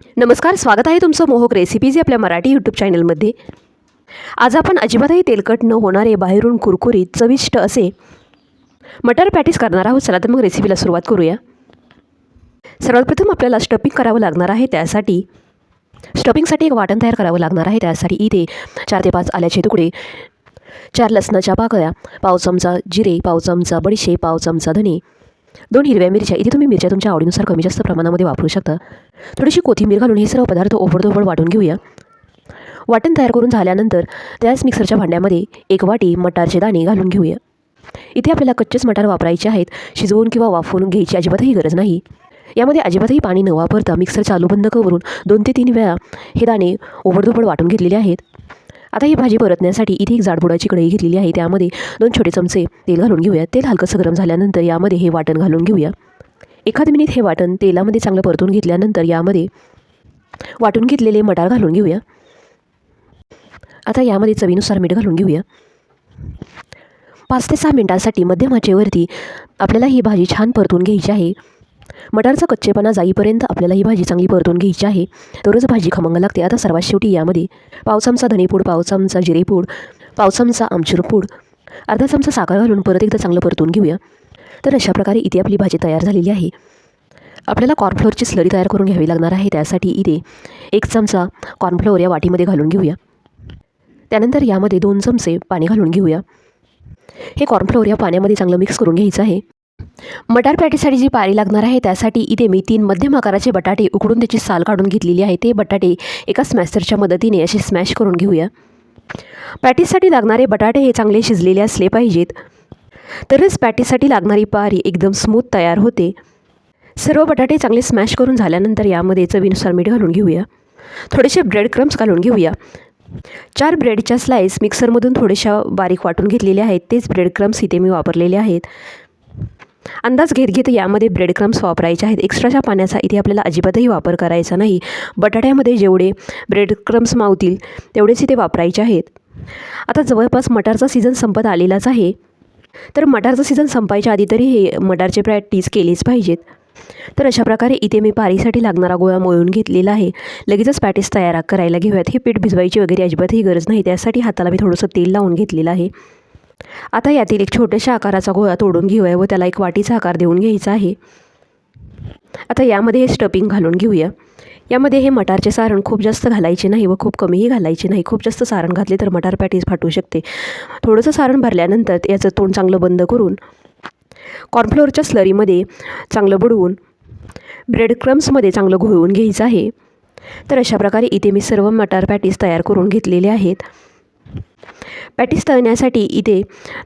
नमस्कार स्वागत आहे तुमचं मोहक रेसिपीज आपल्या मराठी यूट्यूब चॅनलमध्ये आज आपण अजिबातही तेलकट न होणारे बाहेरून कुरकुरीत चविष्ट असे मटर पॅटीस करणार आहोत. चला तर मग रेसिपीला सुरुवात करूया. सर्वात प्रथम आपल्याला स्टफिंग करावं लागणार आहे त्यासाठी स्टफिंगसाठी एक वाटण तयार करावं लागणार आहे. त्यासाठी इथे चार ते पाच आल्याचे तुकडे चार लसणाच्या पाकळ्या पाव चमचा जिरे पाव चमचा बडीशे पाव चमचा धने दोन हिरव्या मिरच्या इथे तुम्ही मिरच्या तुमच्या आवडीनुसार कमी जास्त प्रमाणामध्ये वापरू शकता. थोडीशी कोथिंबीर घालून हे सर्व पदार्थ ओबडधोबड वाटून घेऊया. वाटण तयार करून झाल्यानंतर त्याच मिक्सरच्या भांड्यामध्ये एक वाटी मटारचे दाणे घालून घेऊया. इथे आपल्याला कच्चेच मटार वापरायचे आहेत शिजवून किंवा वाफवून घ्यायची अजिबातही गरज नाही. यामध्ये अजिबातही पाणी न वापरता मिक्सर चालू बंद करून दोन ते तीन वेळा हे दाणे ओबडधोबड वाटून घेतलेले आहेत. आता ही भाजी परतण्यासाठी इथे एक जाडबुडाची कढई घेतलेली आहे. त्यामध्ये दोन छोटे चमचे तेल घालून घेऊया. तेल हलकंसं गरम झाल्यानंतर यामध्ये हे वाटण घालून घेऊया. एखाद मिनिट हे वाटण तेलामध्ये चांगलं परतून घेतल्यानंतर यामध्ये वाटून घेतलेले मटार घालून घेऊया. आता यामध्ये चवीनुसार मीठ घालून घेऊया. पाच ते सहा मिनटांसाठी मध्यम आचेवरती आपल्याला ही भाजी छान परतून घ्यायची आहे. मटारचा कच्चेपणा जाईपर्यंत आपल्याला ही भाजी चांगली परतून घ्यायची आहे. तरच भाजी खमंग लागते. आता सर्वात शेवटी यामध्ये पाव चमचा धनेपूड पाव चमचा जिरेपूड पाव चमचा आमचूर पूड अर्धा चमचा साखर घालून परत एकदा चांगलं परतून घेऊया. तर अशा प्रकारे इथे आपली भाजी तयार झालेली आहे. आपल्याला कॉर्नफ्लोअरची स्लरी तयार करून घ्यावी लागणार आहे. त्यासाठी इथे एक चमचा कॉर्नफ्लोअर या वाटीमध्ये घालून घेऊया. त्यानंतर यामध्ये दोन चमचे पाणी घालून घेऊया. हे कॉर्नफ्लोअर या पाण्यामध्ये चांगलं मिक्स करून घ्यायचं आहे. मटार पॅटीसाठी जी पारी लागणार आहे त्यासाठी इथे मी तीन मध्यम आकाराचे बटाटे उकडून त्याची साल काढून घेतलेली आहे. ते बटाटे एका स्मॅशरच्या मदतीने असे स्मॅश करून घेऊया. पॅटीससाठी लागणारे बटाटे हे चांगले शिजलेले असले पाहिजेत. तरच पॅटीसाठी लागणारी पारी एकदम स्मूथ तयार होते. सर्व बटाटे चांगले स्मॅश करून झाल्यानंतर यामध्ये चवीनुसार मीठ घालून घेऊया. थोडेसे ब्रेड क्रम्स घालून घेऊया. चार ब्रेडच्या स्लाईस मिक्सरमधून थोड्याशा बारीक वाटून घेतलेल्या आहेत. तेच ब्रेड क्रम्स इथे मी वापरलेले आहेत. अंदाज घेत घेत यामध्ये ब्रेड क्रम्स वापरायचे आहेत. एक्स्ट्राच्या पाण्याचा इथे आपल्याला अजिबातही वापर करायचा नाही. बटाट्यामध्ये जेवढे ब्रेड क्रम्स मावतील तेवढेच इथे वापरायचे आहेत. आता जवळपास मटारचा सीझन संपत आलेलाच आहे. तर मटारचा सीझन संपायच्या आधी तरी हे मटारचे प्रॅक्टिस केलीच पाहिजेत. तर अशा प्रकारे इथे मी पारीसाठी लागणारा गोळा मळून घेतलेला आहे. लगेचच पॅटीस तयार करायला घेऊयात. हे पीठ भिजवायची वगैरे अजिबातही गरज नाही. त्यासाठी हाताला मी थोडंसं तेल लावून घेतलेलं आहे. आता यातील एक छोट्याशा आकाराचा गोळा तोडून घेऊया व त्याला एक वाटीचा आकार देऊन घ्यायचा आहे. आता यामध्ये हे स्टपिंग घालून घेऊया. यामध्ये हे मटारचे सारण खूप जास्त घालायचे नाही व खूप कमीही घालायचे नाही. खूप जास्त सारण घातले तर मटार पॅटीस फाटू शकते. थोडंसं सारण भरल्यानंतर याचं तोंड चांगलं बंद करून कॉर्नफ्लोअरच्या स्लरीमध्ये चांगलं बुडवून ब्रेड क्रम्समध्ये चांगलं घोळवून घ्यायचं आहे. तर अशा प्रकारे इथे मी सर्व मटार पॅटीस तयार करून घेतलेले आहेत. पॅटीस तळण्यासाठी इथे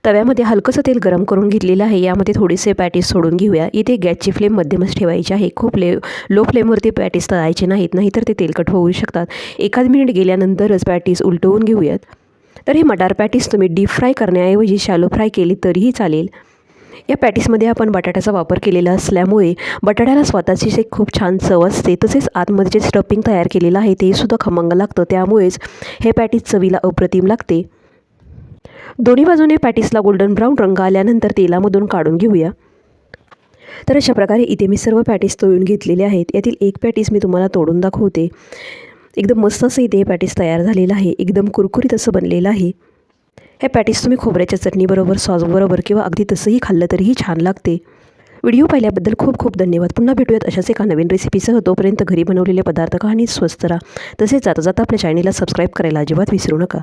तव्यामध्ये हलकंसं तेल गरम करून घेतलेलं आहे. यामध्ये थोडेसे पॅटीस सोडून घेऊया. इथे गॅसची फ्लेम मध्यमच ठेवायची आहे. खूप ले लो फ्लेमवरती पॅटीस तळायचे नाहीत नाहीतर ते तेलकट होऊ शकतात. एखाद मिनिट गेल्यानंतरच पॅटीस उलटवून घेऊयात. तर हे मटार पॅटीस तुम्ही डीप फ्राय करण्याऐवजी शॅलो फ्राय केली तरीही चालेल. या पॅटीसमध्ये आपण बटाट्याचा वापर केलेला असल्यामुळे बटाट्याला स्वतःचीच एक खूप छान चव असते. तसेच आतमध्ये जे स्टफिंग तयार केलेलं आहे ते सुद्धा खमंग लागतं. त्यामुळेच हे पॅटीस चवीला अप्रतिम लागते. दोन्ही बाजूने पॅटीसला गोल्डन ब्राऊन रंग आल्यानंतर तेलामधून काढून घेऊया. तर अशा प्रकारे इथे मी सर्व पॅटीस तोडून घेतलेले आहेत. यातील एक पॅटीस मी तुम्हाला तोडून दाखवते. एकदम मस्त असं इथे हे पॅटीस तयार झालेलं आहे. एकदम कुरकुरीत असं बनलेलं आहे. हे पॅटीस तुम्ही खोबऱ्याच्या चटणीबरोबर सॉसबरोबर किंवा अगदी तसंही खाल्लं तरीही छान लागते. व्हिडिओ पाहिल्याबद्दल खूप खूप धन्यवाद. पुन्हा भेटूयात अशाच एका नवीन रेसिपीसह तोपर्यंत घरी बनवलेले पदार्थ आणि स्वस्त राहा. तसेच जाता जाता आपल्या चॅनेलला सबस्क्राईब करायला अजिबात विसरू नका.